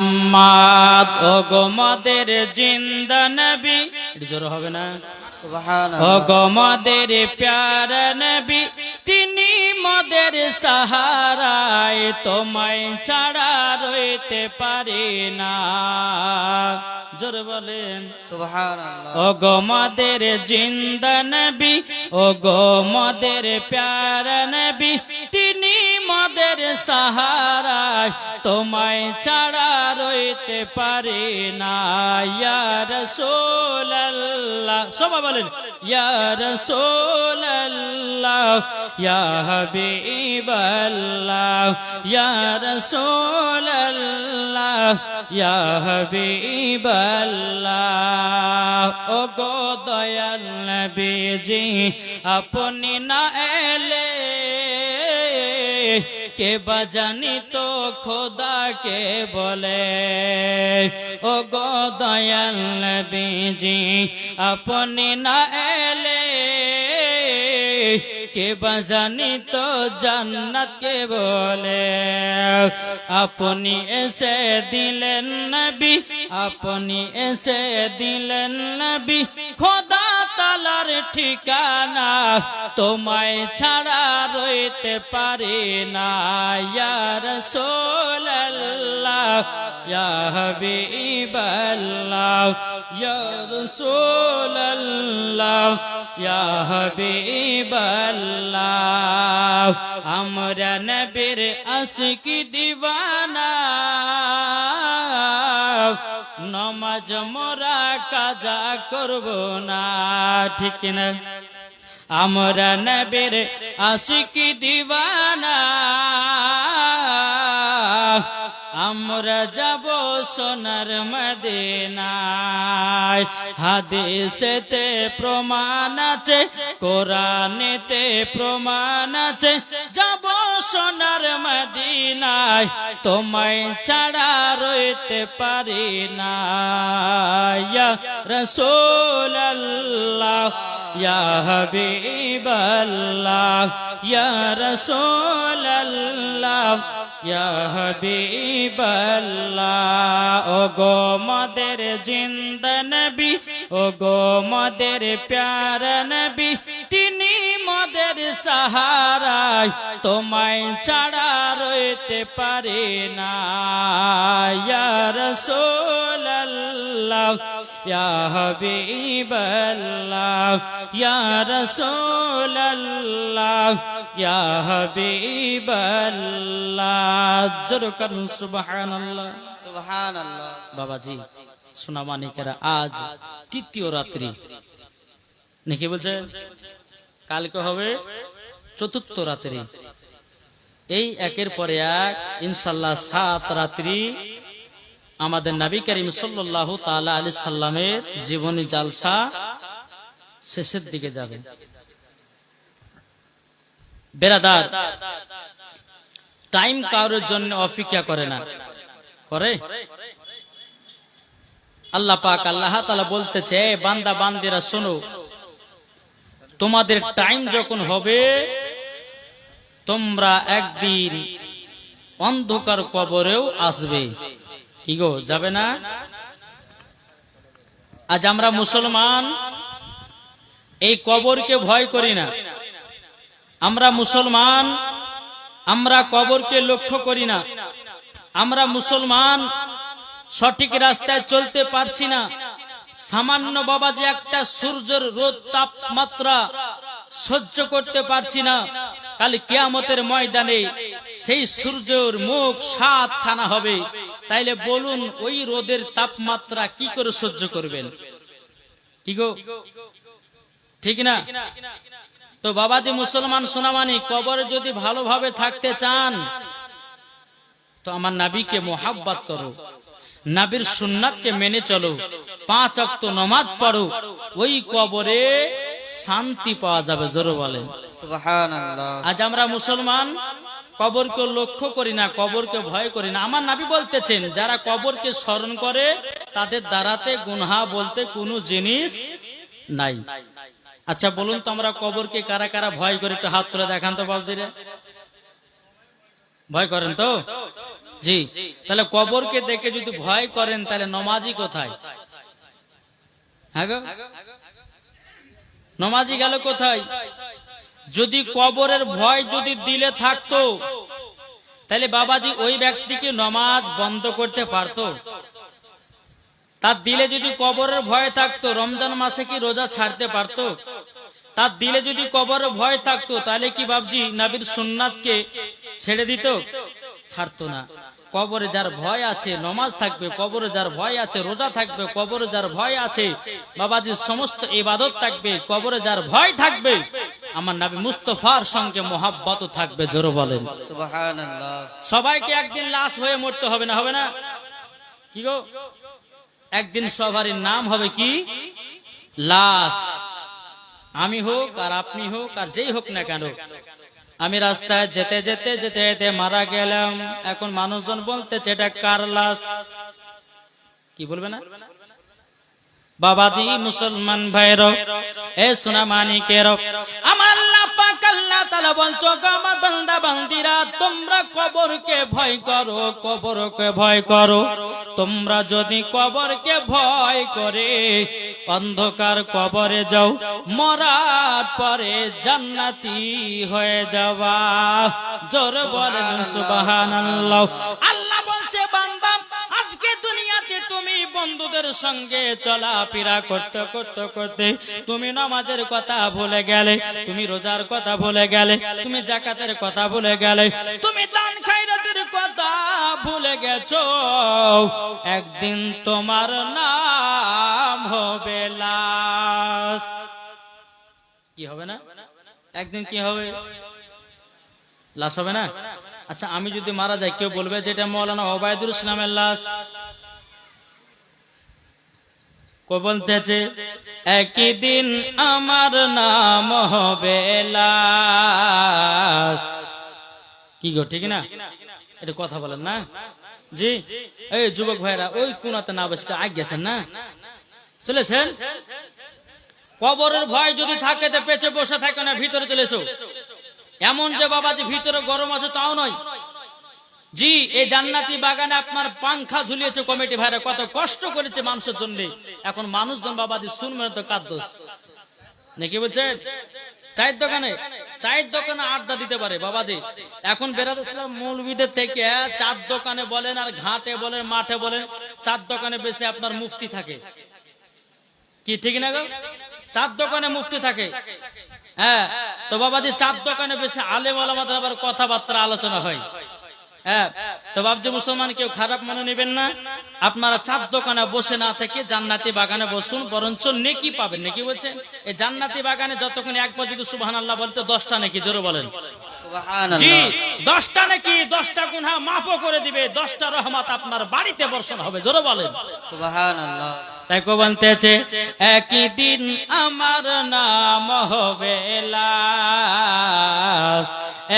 মাদ ও গোমদের জিন্দা নবী। জোর হবে না? ও গোমদের প্যার নবী তিনি মদের সাহারায় তোমায় ছাড়া রইতে পারে না। জোর বলেন। ও গো মদের জিন্দা নবী ও গো মদের প্যার নবী মদের সাহারায়, তোমায় ছাড়া রইতে পারে না। ইয়া রাসূলুল্লাহ, সবাই বলেন, ইয়া রাসূলুল্লাহ, ইয়া হাবিবাল্লাহ, ইয়া রাসূলুল্লাহ, ইয়া হাবিবাল্লাহ। ও গো দয়াল নবীজি, আপনি না এলে কে বাজানি তো খোদাকে বলে? ও গো দয়াল নবীজি, আপনি না এলে কে বাজানি তো জান্নাত কে বলে? আপনি এসে দিলেন নবী, আপনি এসে দিলেন নবী, খোদা তালার ঠিকানা তোমায় ছাড়া রইতে পারে না। ইয়া রাসূলুল্লাহ, ইয়া হাবিবাল্লাহ, ইয়া রাসূলুল্লাহ, ইয়া হাবিবাল্লাহ। আমরা নবীর আশিকি দিওয়ানা। নমাজ মোরা কাজা করব না ঠিক না? আমরা নবীর আশিকি দিওয়ানা আমরা যাব সোনার মদিনায়। হাদিসেতে প্রমাণ আছে, কোরআনেতে প্রমাণ আছে, যাব সোনার মদিনায়, তোমায় ছাড়া রইতে পারি না। রাসূলুল্লাহ, ইয়া হাবিবাল্লাহ ইয়া হাবিবাল্লাহ ও গো মদের জিন্দ নবী ও গো মদের প্যার নবী, তিনি মদের সাহারায় তোমায় ছাড়া রইতে পারে না। রাসূলুল্লাহ, ইয়া ইয়া রাসূলুল্লাহ ইয়া হাবিবাল্লাহ জোরে করুন সুবহানাল্লাহ সুবহানাল্লাহ বাবাজি সোনামানিকেরা আজ তৃতীয় রাত্রি নাকি বলছে কালকে হবে চতুর্থ রাত্রি এই একের পরে এক ইনশাল্লাহ সাত রাত্রি আমাদের নবী করিম সাল্লাহ তালা আলি সাল্লামের জীবনী জালসা শেষের দিকে যাবে বেরাদার টাইম কারোর জন্য অপেক্ষা করে না। করে? আল্লাহ পাক আল্লাহ তালা বলতেছে, "এ বান্দা, বান্দিরা, শোনো। তোমাদের টাইম যখন হবে, তোমরা একদিন অন্ধকার কবরেও আসবে। কি গো, যাবে না? আজ আমরা মুসলমান, এই কবরকে ভয় করি না। আমরা মুসলমান, আমরা কবরকে লক্ষ্য করি না। আমরা মুসলমান, সঠিক রাস্তায় চলতে পারছি না। সামান্য বাবা যে একটা সূর্যের রোদ তাপমাত্রা সহ্য করতে পারছি না। কাল কিয়ামতের ময়দানে সেই সূর্যের মুখ সাত খানা হবে। তাইলে বলুন, ওই রোদের তাপমাত্রা কি করে সহ্য করবেন? ঠিক না? তো বাবাজি মুসলমান সোনামানি কবরে যদি ভালোভাবে থাকতে চান তো আমার নাবিকে মোহাব্বত করো। নাবির সুন্নাতকে মেনে চলো। পাঁচ অক্ত নমাজ পড়ো। ওই কবরে শান্তি পাওয়া যাবে জোরে বলেন। সুবহানাল্লাহ। আজ আমরা মুসলমান কবরকে লক্ষ্য করি না কবরকে ভয় করি না। আমার নাবি বলতেছেন যারা কবরকে স্মরণ করে তাদের দ্বারাতে গুনহা বলতে কোনো জিনিস নাই। আচ্ছা বলুন তো আমরা কবরকে কারা কারা ভয় করে একটু হাত তুলে দেখান তো বাবজিরে। ভয় করেন তো? জি। তাহলে কবরকে দেখে যদি ভয় করেন, তাহলে নমাজি কোথায়? হ্যাঁ গো? নমাজি গেল কোথায়? যদি কবরের ভয় যদি দিলে থাকতো, তাহলে বাবাজি ওই ব্যক্তিকে নমাজ বন্ধ করতে পারতো। তার দিলে যদি কবরের ভয় থাকতো রমজান মাসে কি রোজা ছাড়তে পারতো? তার দিলে যদি কবরের ভয় থাকতো তাহলে কি বাবজি নাবির সুন্নাতকে ছেড়ে দিত? ছাড়তো না। কবরে যার ভয় আছে নমাজ থাকবে কবরে যার ভয় আছে রোজা থাকবে কবরে যার ভয় আছে বাবাজির সমস্ত ইবাদত থাকবে কবরে যার ভয় থাকবে আমার নাবি মুস্তফার সঙ্গে মোহাব্বত থাকবে জোরো বলেন। সবাইকে একদিন লাশ হয়ে মরতে হবে না হবে না? কি গো? একদিন সবারই নাম হবে কি? লাশ। আমি হোক আর আপনি হোক আর যেই হোক না কেন। আমি রাস্তায় যেতে যেতে যেতে যেতে মারা গেলাম। এখন মানুষজন বলতেছে, এটা কার লাশ? কি বলবে না? বাবাজি মুসলমান ভাইর এ সোনা মানিকের আমার আল্লাহ তাআলা বলছো গামা বান্দা বান্দিরা, তোমরা কবরকে ভয় করো, কবরকে ভয় করো। তোমরা যদি কবরকে ভয় করে, অন্ধকার কবরে যাও, মরার পরে জান্নাতি হয়ে যাওয়া। জোর বলেন, সুবহানাল্লাহ। আল্লাহ সঙ্গে চলাফেরা করতে করতে করতে তুমি নামাজের কথা ভুলে গেলে, তুমি রোজার কথা ভুলে গেলে, তুমি জাকাতের কথা ভুলে গেলে, তুমি দান খাইরাতের কথা ভুলে গেছো। একদিন তোমার নাম হবে লাশ। কি হবে না? একদিন কি হবে? লাশ হবে না? আচ্ছা আমি যদি মারা যাই, কেউ বলবে যেটা মৌলানা ওবায়দুল ইসলামের লাশ। কো একই দিন আমার নাম হবে লাশ। কি গো, ঠিক না? এটা কথা বলেন না? জি, এই যুবক ভাইরা, ওই কোনাতে না বসে আগ গেছেন না? চলেছেন? কবরের ভয় যদি থাকে তো পেছে বসে থাকে না, ভিতরে চলে এসো এমন যে বাবা যে ভিতরে গরম আছে তাও নয়। জি, এই জান্নাতি বাগানে আপনার পাংখা ঝুলিয়েছে কমিটি ভাইরা, কত কষ্ট করেছে মানুষের জন্য। এখন মানুষজন বাবাজি শুনবে না তো কার দোষ। নাকি বলছেন? চায়ের দোকানে চায়ের দোকানে আড্ডা দিতে পারে বাবাজি। এখন বেরাতে মৌলবিদের থেকে, চার দোকানে বলেন আর ঘাটে বলেন, মাঠে বলেন, চার দোকানে বেশি আপনার মুফতি থাকে। কি, ঠিক না গো? চার দোকানে মুফতি থাকে। হ্যাঁ তো বাবাজি, চার দোকানে বেশি আলেম আলামাদের আবার কথাবার্তা আলোচনা হয়। হ্যাঁ তো বাবজি মুসলমান কেউ খারাপ মনে নেবেন না। আপনারা চার দোকানে বসে না থেকে জান্নাতি বাগানে বসুন, বরঞ্চ নেকি পাবেন। নাকি বলছেন এই জান্নাতি বাগানে যতক্ষণ একবার যদি সুবাহ আল্লাহ বলতে দশটা নেকি, জোরে বলেন। জি দশটা নাকি দশটা গুণা মাফও করে দিবে দশটা রহমত আপনার বাড়িতে বর্ষণ হবে জোরে বলেন। তাই কো বলতেছে একই দিন আমার নাম হবে লাশ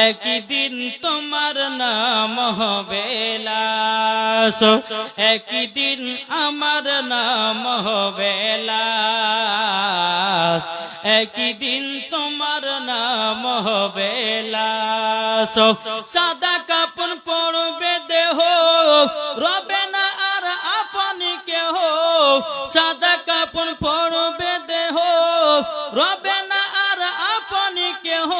একই দিন তোমার নাম হবে লাশ একই দিন আমার নাম হবে লাশ একই দিন তোমার নাম হবে লাশ। সাদা কাপড় পড়বে দেহ, রবে না আর আপনি কেহ। সাদা কাপড় পরবে দেহ, রবে না আর আপন কেহ।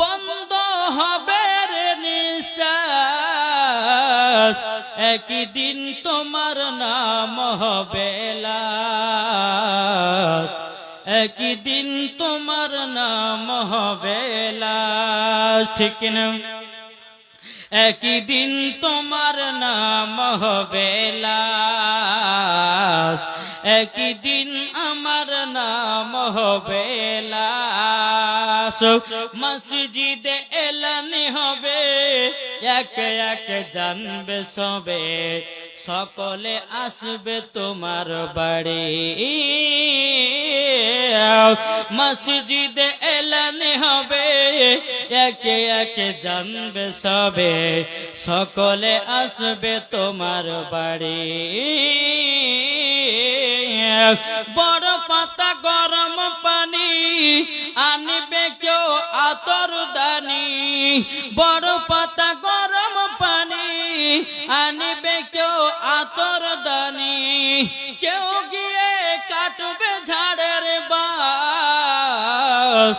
বন্ধ হবে রে নিঃশ্বাস। একই দিন তোমার নাম হবে লাশ। একই দিন তোমার নাম হবে লাশ, ঠিক না? একই দিন তোমার নাম হবে লাশ একই দিন আমার নাম হবে লাশ। মসজিদে এলানি হবে, এক এক জানবে সবে, সকলে আসবে তোমার বাড়ি। মসজিদে এলানি হবে, একে একে জানবে সবে। সকলে আসবে তোমার বাড়ি। বড় পাতা গরম পানি আনবে কেউ আতর দানি। বড় পাতা গরম পানি আনিবে কেউ আতর দানি। কেউ গিয়ে কাটবে ঝাড়ের বাস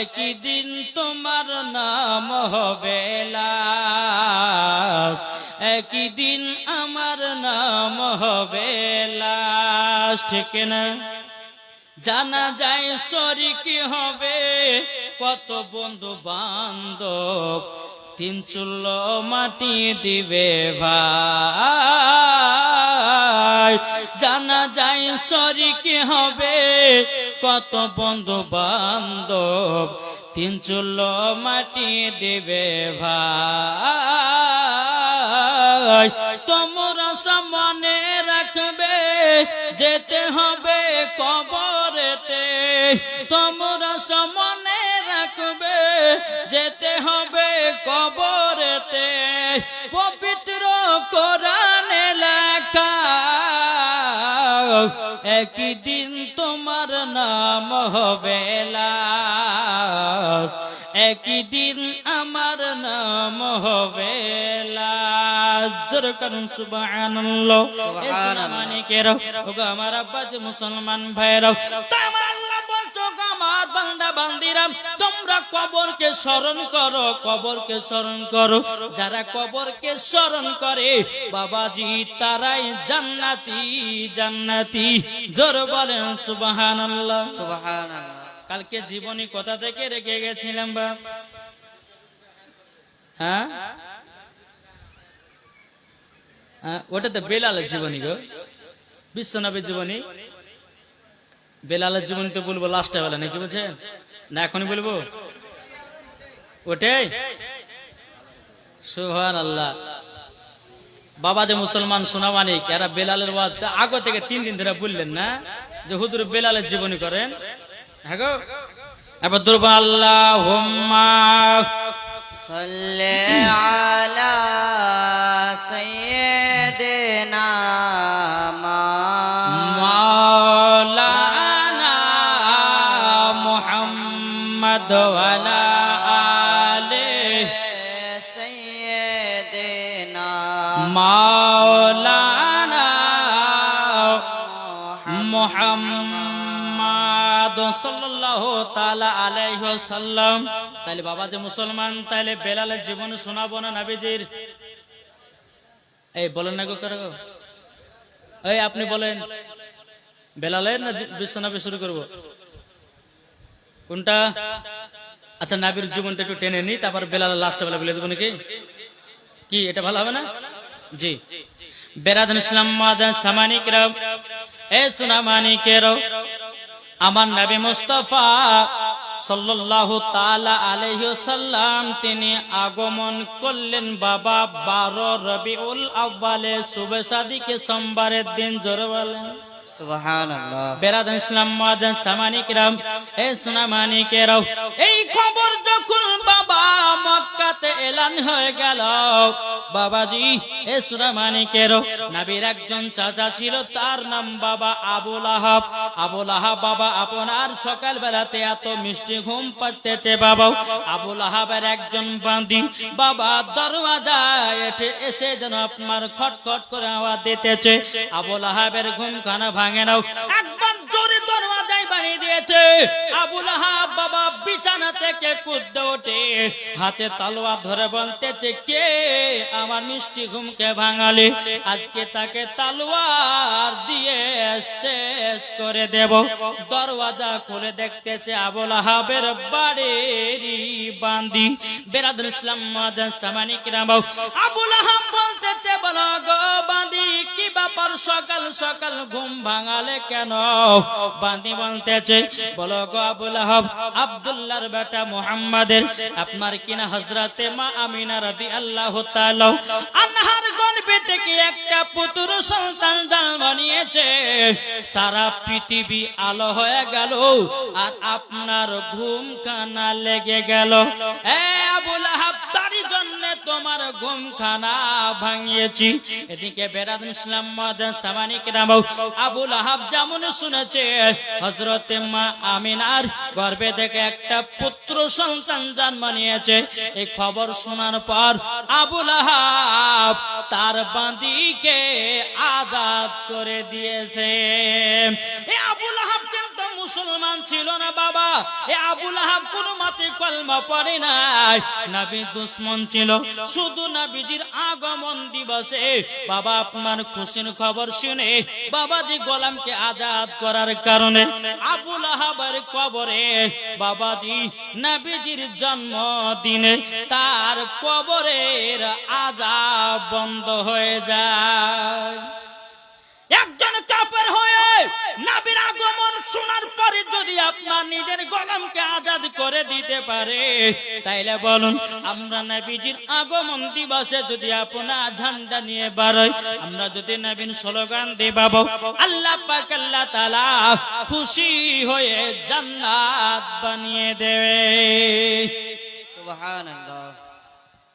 একই দিন তোমার নাম হবে লাশ। একই দিন আমার নাম হবে লাশ, ঠিক না? জানা যায় শরিক হবে, কত বন্ধু বান্ধব তিন চুল্ল মাটি দিবে ভাই। জানা যায় শরিক হবে কত বন্ধু বান্ধব, তিন চুল্ল মাটি দিবে ভাই। তোমরা সামনে রাখবে, যেতে হবে কবরেতে। তোমরা সামনে রাখবে, যেতে হবে কবরেতে। পবিত্র কোরআনে একই দিন তোমার নাম হবে লাশ। একই দিন আমার নাম হবে মুসলমান ভাইরাও গো আমার বান্দা বান্দিরাম তোমরা কবরকে স্মরণ করো কবরকে স্মরণ করো। যারা কবরকে স্মরণ করে বাবাজি তারাই জান্নাতি জান্নাতি। জোর বলেন সুবহানাল্লাহ। সুবহানাল্লাহ। কালকে জীবনী কথা থেকে রেখে গেছিলাম বাপ হ্যাঁ? হ্যাঁ, ওটা তো বেলালের জীবনী গো। বিশ্বনবীর জীবনী। বেলালের জীবনী তো বলব লাস্টে বেলা, নাকি বলছেন? না, এখনই বলব? ওটাই? সুহান আল্লাহ বাবা যে মুসলমান, সোনামানিক, এরা বেলালের আগে থেকে তিন দিন ধরে বললেন না যে হুদুর বেলালের জীবনী করেন? হ্যাঁ গো? এবার দুর্বা আল্লাহ ওয়াসাল্লাম তাহলে বাবা যে মুসলমান তাহলে বেলালের জীবন শোনাবো না নবীজির? এই, বলেন না গো এই, আপনি বলেন। বেলালের না বিশ্বনবী শুরু করব? কোনটা? আচ্ছা নাবির জীবনটা একটু টেনে নি, তারপর বেলাল লাস্ট বেলা বলে দেবো নাকি? কি, এটা ভালো হবে না? জি। বেরাদুল ইসলাম মাদান সামানিক এ সুনা মানিকের আমার নাবি মুস্তফা সাল্লাল্লাহু তালা আলহ্লাম তিনি আগমন করলেন বাবা বারো রবিউল আব্বালে শুভে সাদিকে সোমবারের দিন জোরে বলেন। একজন চাচা ছিল, তার নাম বাবা আবুল আহাব আবুল আহাব বাবা আপনার সকাল বেলাতে এত মিষ্টি ঘুম পাড়তেছে বাবা আবুল আহাবের একজন বান্দি, বাবা দরওয়াজায় এঠে এসে যেন আপনার খটখট করে আওয়াজ দিতেছে। আবুল আহাবের ঘুম খানা ভাঙে নাও। একবার জোরে দরওয়াজায় বানিয়ে দিয়েছে। আবুল আহাব বাবা বিছানা থেকে কুদ্দে ওঠে। হাতে তালোয়া ধরে বলতেছে, কে আমার মিষ্টি ঘুমকে ভাঙালে? আজকে তাকে তালোয়ার দিয়ে শেষ করে দেব। দরওয়াজা খুলে দেখতেছে আবুল হাবের বাড়ির বান্দি। বেরাদুল ইসলাম মাদান সামানিক রামাও। আবুল আহাব বলতেছে বলো গো বান্দি ব্যাপার সকাল সকাল ঘুম ভাঙালে কেন? বান্দি বলতেছে, বলো আবুল আহাব বেটা মুহাম্মাদের, আপনার কিনা হজরতে মা আমিনা রাদি আল্লাহ আনহার একটা পুত্র সন্তান জন্ম নিয়েছে। সারা পৃথিবী আলো হয়ে গেল আর আপনার ঘুম কানা লেগে গেল। এ আবুল তোমার ঘুমখানা ভাঙিয়েছি। এদিকে বেরাদ ইসলাম মাদান সামানিক রামাও আবুল আহাব যেমন শুনেছে হজরতে মা আমিনার গর্ভে থেকে একটা পুত্র সন্তান জন্ম নিয়েছে। এই খবর শোনার পর আবুল আহাব তার বাঁদিকে আজাদ করে দিয়েছে। আবুল আহাব মুসলমান ছিল না বাবা। এ আবুল আহাব কোন মাতে কলমা পড়ে নাই। নবী দুশ্মন ছিল, শুধু নবীজির আগমন দিবসে। বাবা, আপনার খুশির খবর শুনে বাবাজি গোলামকে আজাদ করার কারণে আবুল আহাবের কবরে বাবাজি নবীজির জন্মদিনে তার কবরের আজাব বন্ধ হয়ে যায়। খুশি হয়ে জান্নাত বানিয়ে দেবে।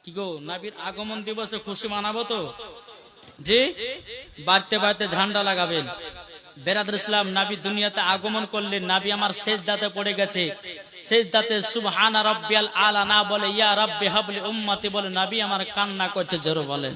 কি গো নাবির আগমন দিবসে খুশি মানাবো তো? জি? বাড়তে বাড়তে ঝান্ডা লাগাবেন। বেরাদুল ইসলাম, নাবি দুনিয়াতে আগমন করলেন নাবি আমার শেষ দাতে পড়ে গেছে। শেষ দাতে সুবহানা আলা না বলে, ইয়া রব্বি হাবলি উম্মতি বলে নাবি আমার কান্না করছে, জোরে বলেন।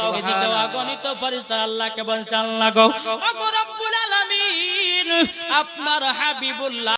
এদিকে অগণিত ফেরেশতা আল্লাহকে বলছে আল্লাহ গো। ওগো রব্বুল আলামিন আপনার হাবিবুল্লাহ